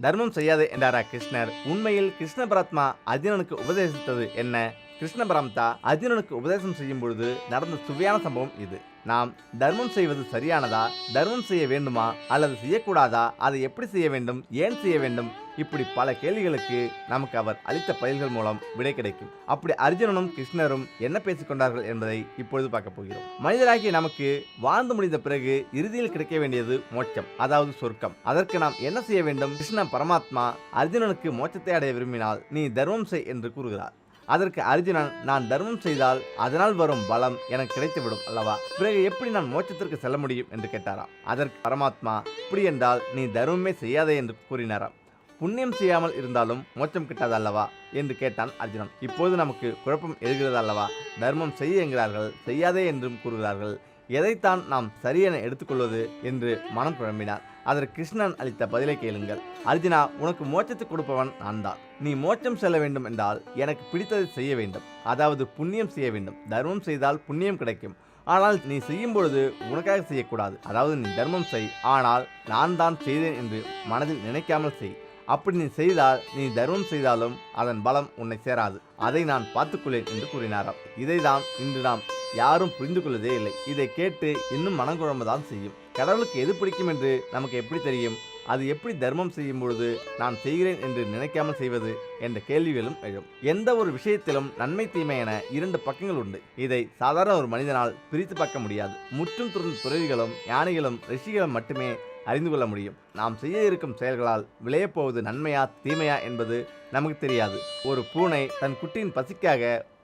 தர்மம் செய்யாது என்றாரா கிருஷ்ணர். உண்மையில் கிருஷ்ண பரத்மா அர்ஜுனனுக்கு உபதேசித்தது என்ன? கிருஷ்ண பரம்தா அர்ஜுனனுக்கு உபதேசம் செய்யும் பொழுது நடந்த சுவையான சம்பவம் இது. நாம் தர்மம் செய்வது சரியானதா? தர்மம் செய்ய வேண்டுமா? அல்லது செய்யக்கூடாதா? அதை எப்படி செய்ய வேண்டும்? ஏன் செய்ய வேண்டும்? இப்படி பல கேள்விகளுக்கு நமக்கு அவர் அளித்த பதில்கள் மூலம் விடை கிடைக்கும். அப்படி அர்ஜுனனும் கிருஷ்ணரும் என்ன பேசிக்கொண்டார்கள் என்பதை இப்பொழுது பார்க்க போகிறோம். மனிதராகிய நமக்கு வாழ்ந்து முடிந்த பிறகு இறுதியில் கிடைக்க வேண்டியது மோட்சம் அதாவது சொர்க்கம். அதற்கு நாம் என்ன செய்ய வேண்டும்? கிருஷ்ண பரமாத்மா அர்ஜுனனுக்கு மோட்சத்தை அடைய விரும்பினால் நீ தர்மம் செய் என்று கூறுகிறார். அதற்கு அர்ஜுனன் நான் தர்மம் செய்தால் அதனால் வரும் பலம் எனக்கு கிடைத்துவிடும் அல்லவா? பிறகு எப்படி நான் மோட்சத்திற்கு செல்ல முடியும்? என்று கேட்டாராம். அதற்கு பரமாத்மா இப்படி என்றால் நீ தர்மமே செய்யாதே என்று கூறினாராம். புண்ணியம் செய்யாமல் இருந்தாலும் மோட்சம் கிட்டாது அல்லவா என்று கேட்டான் அர்ஜுனன். இப்போது நமக்கு குழப்பம் எழுகிறது அல்லவா தர்மம் செய்ய என்கிறார்கள் செய்யாதே என்றும் கூறுகிறார்கள். எதைத்தான் நாம் சரியென எடுத்துக்கொள்வது? என்று மனம் குழம்பினார் அதற்கு கிருஷ்ணன் அளித்த பதிலை கேளுங்கள். அர்ஜுனா உனக்கு மோட்சத்தை கொடுப்பவன் நான் தான் நீ மோட்சம் செல்ல வேண்டும் என்றால் எனக்கு பிடித்ததை செய்ய வேண்டும். அதாவது புண்ணியம் செய்ய வேண்டும். தர்மம் செய்தால் புண்ணியம் கிடைக்கும். ஆனால் நீ செய்யும் பொழுது உனக்காக செய்யக்கூடாது. அதாவது நீ தர்மம் செய். ஆனால் நான் தான் செய்தேன் என்று மனதில் நினைக்காமல் செய். அப்படி நீ செய்தால் நீ தர்மம் செய்தாலும் அதன் பலம் உன்னை சேராது. அதை நான் பார்த்துக்கொள்ளேன் என்று கூறினாராம். இதைதான் இன்று நாம் யாரும் புரிந்து கொள்வதே இல்லை. இதை கேட்டு இன்னும் மனக்குழம்புதான் செய்யும். கடவுளுக்கு எது பிடிக்கும் என்று நமக்கு எப்படி தெரியும்? அது எப்படி தர்மம் செய்யும் பொழுது நான் செய்கிறேன் என்று நினைக்காமல் செய்வது என்ற கேள்விகளும் எழும். எந்த ஒரு விஷயத்திலும் நன்மை தீமை என இரண்டு பக்கங்கள் உண்டு. இதை சாதாரண ஒரு மனிதனால் பிரித்து பார்க்க முடியாது. முற்றும் துறந்த துறவிகளும் ஞானிகளும் ரிஷிகளும் மட்டுமே அறிந்து கொள்ள முடியும். நாம் செய்ய இருக்கும் செயல்களால் விளையப்போவது நன்மையா தீமையா என்பது நமக்கு தெரியாது. ஒரு பூனை தன் குட்டியின் பசிக்காக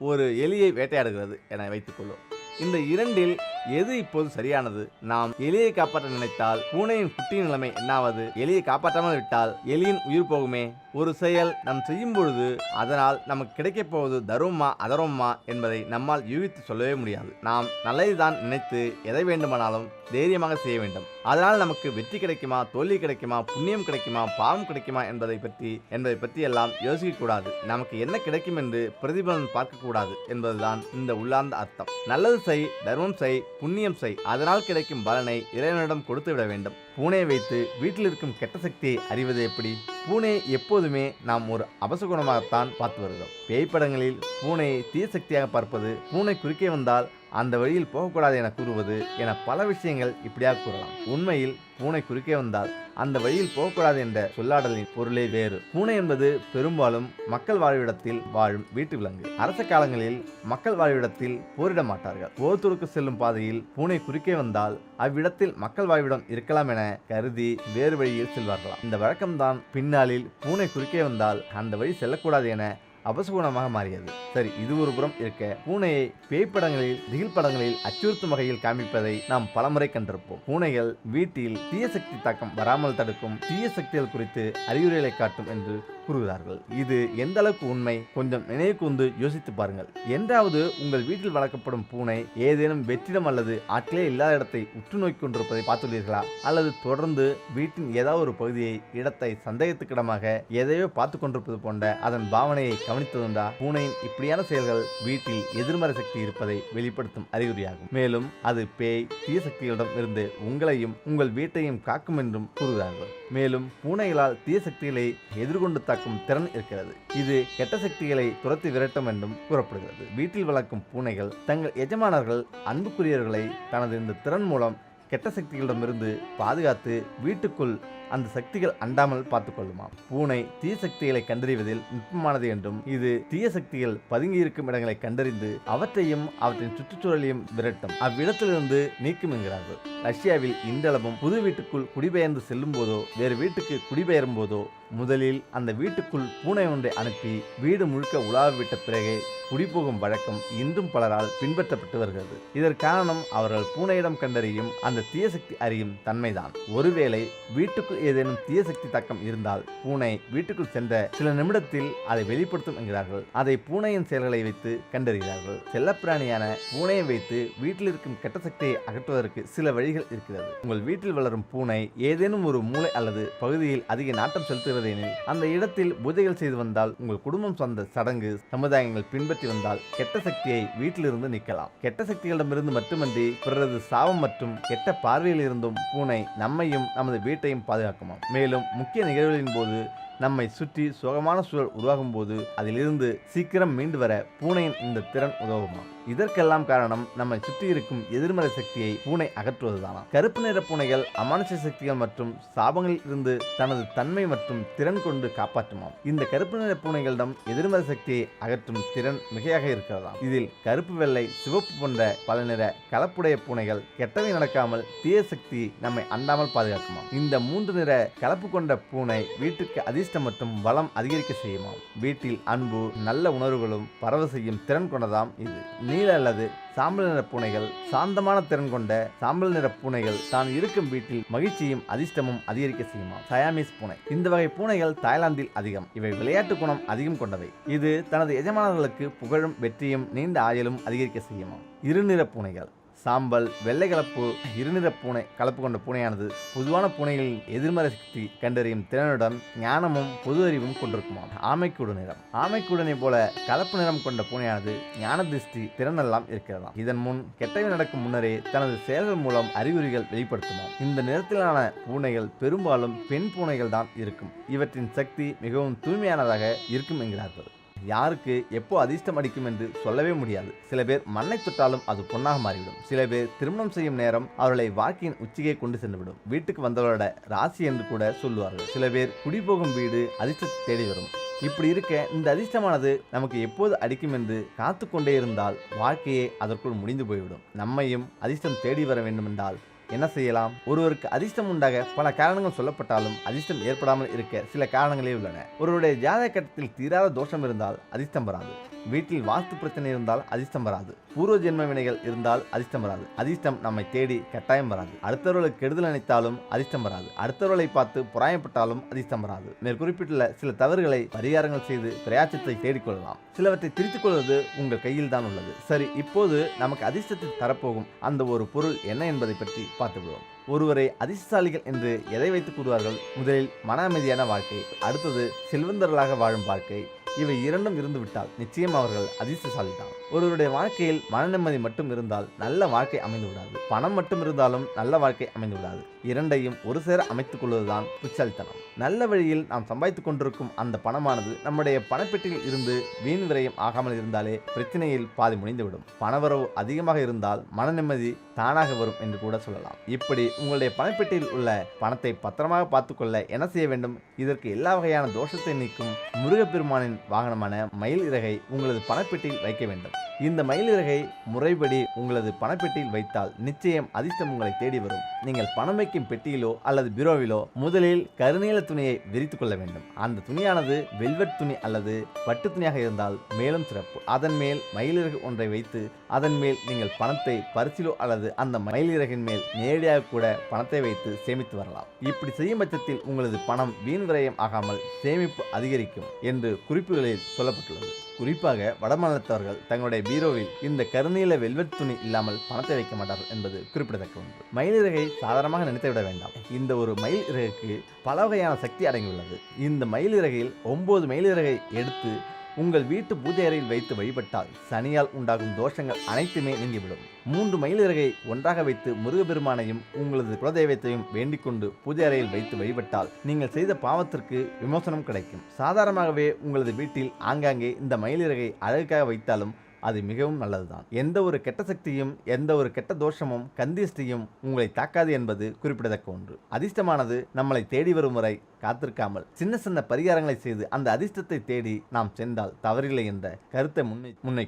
ஒரு எலியை வேட்டையாடுகிறது என வைத்துக்கொள்ளும் இந்த இரண்டில் எது இப்போது சரியானது? நாம் எலியை காப்பாற்ற நினைத்தால் பூனையின் குட்டியின் நிலைமை என்னாவது? எலியை காப்பாற்றாமல் விட்டால் எலியின் உயிர் போகுமே? ஒரு செயல் நாம் செய்யும் பொழுது அதனால் நமக்கு கிடைக்கப் போவது தருமமா அதர்மமா என்பதை நம்மால் யூகித்து சொல்லவே முடியாது. நாம் நல்லதுதான் நினைத்து எதை வேண்டுமானாலும் தைரியமாக செய்ய வேண்டும். அதனால் நமக்கு வெற்றி கிடைக்குமா தோல்வி கிடைக்குமா புண்ணியம் கிடைக்குமா பாவம் கிடைக்குமா என்பதை பற்றி என்பதை பற்றி எல்லாம் யோசிக்க கூடாது. நமக்கு என்ன கிடைக்கும் என்று பிரதிபலன் பார்க்க கூடாது என்பதுதான் இந்த உள்ளார்ந்த அர்த்தம். நல்லது செய் தர்மம் செய் புண்ணியம் செய். அதனால் கிடைக்கும் பலனை இறைவனிடம் கொடுத்து விட வேண்டும். பூனையை வைத்து வீட்டில் இருக்கும் கெட்ட சக்தியை அறிவது எப்படி? பூனை எப்போதுமே நாம் ஒரு அபசகுணமாகத்தான் பார்த்து வருகிறோம். பேய் படங்களில் பூனையை தீய சக்தியாக பார்ப்பது பூனை குறுக்கே வந்தால் அந்த வழியில் போகக்கூடாது என கூறுவது என பல விஷயங்கள் இப்படியாக கூறலாம். உண்மையில் பூனை குறுக்கே வந்தால் அந்த வழியில் போகக்கூடாது என்ற சொல்லாடலின் பொருளே வேறு. பூனை என்பது பெரும்பாலும் மக்கள் வாழ்விடத்தில் வாழும் வீட்டு விலங்கு. அரச காலங்களில் மக்கள் வாழ்விடத்தில் போரிட மாட்டார்கள். போர்த்துருக்கு செல்லும் பாதையில் பூனை குறுக்கே வந்தால் அவ்விடத்தில் மக்கள் வாழ்விடம் இருக்கலாம் என கருதி வேறு வழியில் செல்வார்களாம். இந்த வழக்கம்தான் பின்னாளில் பூனை குறுக்கே வந்தால் அந்த வழி செல்லக்கூடாது என அபசகுணமாக மாறியது. சரி இது ஒரு புறம் இருக்க. பூனையை பேய் படங்களில் திகில் படங்களில் அச்சுறுத்தும் வகையில் காமிப்பதை நாம் பலமுறை கண்டிருப்போம். பூனைகள் வீட்டில் தீய சக்தி தாக்கம் வராமல் தடுக்கும் தீய சக்திகள் குறித்து அறிகுறிகளை காட்டும் என்று கூறுகிறார்கள். இது எந்த அளவுக்கு உண்மை? கொஞ்சம் நினைவு கூர்ந்து யோசித்து பாருங்கள். என்றாவது உங்கள் வீட்டில் வளர்க்கப்படும் பூனை ஏதேனும் வெற்றிடம் அல்லது ஆட்களே இல்லாத இடத்தை உற்று நோக்கி கொண்டிருப்பதை பார்த்துள்ளீர்களா? அல்லது தொடர்ந்து வீட்டின் ஏதாவது ஒரு பகுதியை இடத்தை சந்தேகத்துக்கிடமாக எதையோ பார்த்து கொண்டிருப்பது போன்ற அதன் பாவனையை கவனித்ததுண்டா? பூனையின் இப்படியான செயல்கள் வீட்டில் எதிர்மறை சக்தி இருப்பதை வெளிப்படுத்தும் அறிகுறியாகும். மேலும் அது பேய் தீய சக்திகளிடம் இருந்து உங்களையும் உங்கள் வீட்டையும் காக்கும் என்றும் கூறுகிறார்கள். மேலும் பூனைகளால் தீய சக்திகளை எதிர்கொண்டு தாக்கும் திறன் இருக்கிறது. இது கெட்ட சக்திகளை துரத்தி விரட்டும் என்றும் கூறப்படுகிறது. வீட்டில் வளர்க்கும் பூனைகள் தங்கள் எஜமானர்கள் அன்புக்குரியவர்களை தனது இந்த திறன் மூலம் கெட்ட சக்திகளிடமிருந்து பாதுகாத்து வீட்டுக்குள் அந்த சக்திகள் அண்டாமல் பார்த்துக்கொள்ளுமாம் பூனை தீய சக்திகளை கண்டறிவதில் நுட்பமானது என்றும் இது தீய சக்திகள் பதுங்கி இருக்கும் இடங்களை கண்டறிந்து அவற்றையும் அவற்றின் சுற்றுச்சூழலையும் விரட்டும். அவ்விடத்திலிருந்து நீக்கும் என்கிறார்கள். ரஷ்யாவில் இன்றளவும் புது வீட்டுக்குள் குடிபெயர்ந்து செல்லும் போதோ வேறு வீட்டுக்கு குடிபெயரும் போதோ முதலில் அந்த வீட்டுக்குள் பூனை ஒன்றை அனுப்பி வீடு முழுக்க உலாவிவிட்ட பிறகே குடிபோகும் வழக்கம் இன்றும் பலரால் பின்பற்றப்பட்டு வருகிறது. இதற்கு காரணம் அவர்கள் பூனையிடம் கண்டறியும் அந்த தீயசக்தி அறியும் தன்மைதான். ஒருவேளை வீட்டுக்கு வீட்டுக்குள் ஏதேனும் தீயசக்தி தாக்கம் இருந்தால் பூனை வீட்டுக்குள் சென்ற சில நிமிடத்தில் அதை வெளிப்படுத்தும் என்கிறார்கள். அதை பூனையின் செயல்களை வைத்து கண்டறிகிறார்கள். செல்லப்பிராணியான பூனையை வைத்து வீட்டில் இருக்கும் கெட்ட சக்தியை அகற்றுவதற்கு சில வழிகள் இருக்கிறது. உங்கள் வீட்டில் வளரும் பூனை ஏதேனும் ஒரு மூளை அல்லது பகுதியில் அதிக நாட்டம் செலுத்துகிறது எனில் அந்த இடத்தில் பூஜைகள் செய்து வந்தால் உங்கள் குடும்பம் சார்ந்த சடங்கு சமுதாயங்கள் பின்பற்றி வந்தால் கெட்ட சக்தியை வீட்டிலிருந்து நீக்கலாம். கெட்ட சக்திகளிடமிருந்து மட்டுமன்றி பிறரது சாபம் மற்றும் கெட்ட பார்வையில் இருந்தும் பூனை நம்மையும் நமது வீட்டையும் பாதுகாக்குமாம். மேலும் முக்கிய நிகழ்வுகளின் போது நம்மை சுற்றி சுகமான சூழல் உருவாகும் போது அதிலிருந்து சீக்கிரம் மீண்டு வர பூனையின் இந்த திறன் உதவுமா இதற்கெல்லாம் காரணம் நம்மை சுற்றி இருக்கும் எதிர்மறை சக்தியை பூனை அகற்றுவதுதானா? கருப்பு நிற பூனைகள் அமானுஷ சக்திகள் மற்றும் சாபங்களில் இருந்து தனது தன்மை மற்றும் திறன் கொண்டு காப்பாற்றுமாம். இந்த கருப்பு நிற பூனைகளிடம் எதிர்மறை சக்தியை அகற்றும் திறன் மிகையாக இருக்கிறதாம். இதில் கருப்பு வெள்ளை சிவப்பு போன்ற பல நிற கலப்புடைய பூனைகள் கெட்டவை நடக்காமல் தீய சக்தி நம்மை அண்டாமல் பாதுகாக்குமாம். இந்த மூன்று நிற கலப்பு கொண்ட பூனை வீட்டுக்கு அதிர்ஷ்டம் மற்றும் வளம் அதிகரிக்க செய்யுமாம். வீட்டில் அன்பு நல்ல உணர்வுகளும் பரவ செய்யும் திறன் கொண்டதாம் இது. நீல அல்லது சாம்பல் நிற பூனைகள் சாந்தமான திறன் கொண்ட சாம்பல் நிற பூனைகள் தான் இருக்கும் வீட்டில் மகிழ்ச்சியும் அதிர்ஷ்டமும் அதிகரிக்க செய்யுமா சயாமீஸ் பூனை. இந்த வகை பூனைகள் தாய்லாந்தில் அதிகம். இவை விளையாட்டு குணம் அதிகம் கொண்டவை. இது தனது எஜமானர்களுக்கு புகழும் வெற்றியும் நீண்ட ஆயுளும் அதிகரிக்க செய்யுமா இருநிற பூனைகள். சாம்பல் வெள்ளை கலப்பு இருநிற பூனை கலப்பு கொண்ட பூனையானது பொதுவான பூனைகளின் எதிர்மறை சக்தி கண்டறியும் திறனுடன் ஞானமும் பொது அறிவும் கொண்டிருக்குமாம். ஆமைக்கூடு நிறம். ஆமைக்கூடனை போல கலப்பு நிறம் கொண்ட பூனையானது ஞான திருஷ்டி திறனெல்லாம் இருக்கிறதாம். இதன் முன் கெட்டவை நடக்கும் முன்னரே தனது செயல்கள் மூலம் அறிகுறிகள் வெளிப்படுத்துமாம். இந்த நிறத்திலான பூனைகள் பெரும்பாலும் பெண் பூனைகள் தான் இருக்கும். இவற்றின் சக்தி மிகவும் தூய்மையானதாக இருக்கும் என்கிறார்கள். யாருக்கு எப்போ அதிர்ஷ்டம் அடிக்கும் என்று சொல்லவே முடியாது. சில பேர் மண்ணை தொட்டாலும் அது பொன்னாக மாறிவிடும். சில பேர் திருமணம் செய்யும் நேரம் அவர்களை வாழ்க்கையின் உச்சியை கொண்டு சென்றுவிடும். வீட்டுக்கு வந்தவரோட ராசி என்று கூட சொல்லுவார்கள். சில பேர் குடிபோகும் வீடு அதிர்ஷ்டத்தை தேடி வரும். இப்படி இருக்க இந்த அதிர்ஷ்டமானது நமக்கு எப்போது அடிக்கும் என்று காத்து கொண்டே இருந்தால் வாழ்க்கையே அதற்குள் முடிந்து போய்விடும். நம்மையும் அதிர்ஷ்டம் தேடி வர வேண்டுமென்றால் என்ன செய்யலாம்? ஒருவருக்கு அதிர்ஷ்டம் உண்டாக பல காரணங்கள் சொல்லப்பட்டாலும் அதிர்ஷ்டம் ஏற்படாமல் இருக்க சில காரணங்களே உள்ளன. ஒருவருடைய ஜாதக கட்டத்தில் தீராத தோஷம் இருந்தால் அதிர்ஷ்டம் வராது. வீட்டில் வாஸ்து பிரச்சனை இருந்தால் அதிர்ஷ்டம் வராது. பூர்வ ஜென்ம வினைகள் இருந்தால் அதிர்ஷ்டம் வராது. அதிர்ஷ்டம் நம்மை தேடி கட்டாயம் வராது. அடுத்தவர்களுக்கு கெடுதல் நினைத்தாலும் அதிர்ஷ்டம் வராது. அடுத்தவர்களை பார்த்து புறாயப்பட்டாலும் அதிர்ஷ்டம் வராது. மேற்குறிப்பிட்டுள்ள சில தவறுகளை பரிகாரங்கள் செய்து பிரயாசத்தை தேடிக்கொள்ளலாம். சிலவற்றை திருத்திக் கொள்வது உங்கள் கையில் தான் உள்ளது. சரி இப்போது நமக்கு அதிர்ஷ்டத்தை தரப்போகும் அந்த ஒரு பொருள் என்ன என்பதை பற்றி பார்த்துவிடுவோம். ஒருவரை அதிர்ஷ்டசாலிகள் என்று எதை வைத்து கூறுவார்கள்? முதலில் மன அமைதியான வாழ்க்கை அடுத்தது செல்வந்தர்களாக வாழும் வாழ்க்கை இவை இரண்டும் இருந்துவிட்டால் நிச்சயம் அவர்கள் அதிர்ஷ்டசாலி தான் ஒருவருடைய வாழ்க்கையில் மன நிம்மதி மட்டும் இருந்தால் நல்ல வாழ்க்கை அமைந்து விடாது. பணம் மட்டும் இருந்தாலும் நல்ல வாழ்க்கை அமைந்து விடாது. இரண்டையும் ஒரு சேர அமைத்துக் கொள்வதுதான் புச்சாலித்தனம் நல்ல வழியில் நாம் சம்பாதித்துக் கொண்டிருக்கும் அந்த பணமானது நம்முடைய பணப்பெட்டியில் இருந்து வீண் விரயம் ஆகாமல் இருந்தாலே பிரச்சனையில் பாதி முடிந்துவிடும். பணவரவு அதிகமாக இருந்தால் மன நிம்மதி தானாக வரும் என்று கூட சொல்லலாம். இப்படி உங்களுடைய பணப்பெட்டியில் உள்ள பணத்தை பத்திரமாக பார்த்துக்கொள்ள என்ன செய்ய வேண்டும்? இதற்கு எல்லா வகையான தோஷத்தை நீக்கும் முருகப்பெருமானின் வாகனமான மயில் இறகை உங்களது பணப்பெட்டியில் வைக்க வேண்டும். இந்த மயில் இறகை முறைப்படி உங்களது பணப்பெட்டியில் வைத்தால் நிச்சயம் அதிர்ஷ்டம் உங்களை தேடி வரும். நீங்கள் பணம் வைக்கும் பெட்டியிலோ அல்லது பீரோவிலோ முதலில் கருநீல துணியை விரித்து கொள்ள வேண்டும். அந்த துணியானது வெல்வெட் துணி அல்லது பட்டு துணியாக இருந்தால் மேலும் சிறப்பு. அதன் மேல் மயிலிறகு ஒன்றை வைத்து அதன் மேல் நீங்கள் பணத்தை பரிசிலோ அல்லது அந்த மயிலிறகின் மேல் நேரடியாக கூட பணத்தை வைத்து சேமித்து வரலாம். இப்படி செய்யும் பட்சத்தில் உங்களது பணம் வீண் விரயம் ஆகாமல் சேமிப்பு அதிகரிக்கும் என்று குறிப்புகளில் சொல்லப்பட்டுள்ளது. குறிப்பாக வடமாநிலத்தவர்கள் தங்களுடைய பீரோவில் இந்த கருநீல வெல்வெட் துணி இல்லாமல் பணத்தை வைக்க மாட்டார்கள் என்பது குறிப்பிடத்தக்க ஒன்று. இறகை சாதாரணமாக நினைத்துவிட வேண்டாம். இந்த ஒரு மயில் இறகுக்கு பல வகையான சக்தி அடங்கியுள்ளது. இந்த மயில் இறகையில் ஒன்பது மயிலிறகை எடுத்து உங்கள் வீட்டு பூஜை அறையில் வைத்து வழிபட்டால் சனியால் உண்டாகும் தோஷங்கள் அனைத்துமே நீங்கிவிடும். மூன்று மயிலிறகை ஒன்றாக வைத்து முருகப்பெருமானையும் உங்களது குலதெய்வத்தையும் வேண்டிக் கொண்டு பூஜை அறையில் வைத்து வழிபட்டால் நீங்கள் செய்த பாவத்திற்கு விமோசனம் கிடைக்கும். சாதாரணமாகவே உங்களது வீட்டில் ஆங்காங்கே இந்த மயிலிறகை அழகுக்காக வைத்தாலும் அது மிகவும் நல்லதுதான். எந்த ஒரு கெட்ட சக்தியும் எந்த ஒரு கெட்ட தோஷமும் கந்திஷ்டியும் உங்களை தாக்காது என்பது குறிப்பிடத்தக்க ஒன்று. அதிர்ஷ்டமானது நம்மளை தேடி வரும் வரை காத்திருக்காமல் சின்ன சின்ன பரிகாரங்களை செய்து அந்த அதிர்ஷ்டத்தை தேடி நாம் சென்றால் தவறில்லை என்ற கருத்தை முன்னை முன்னை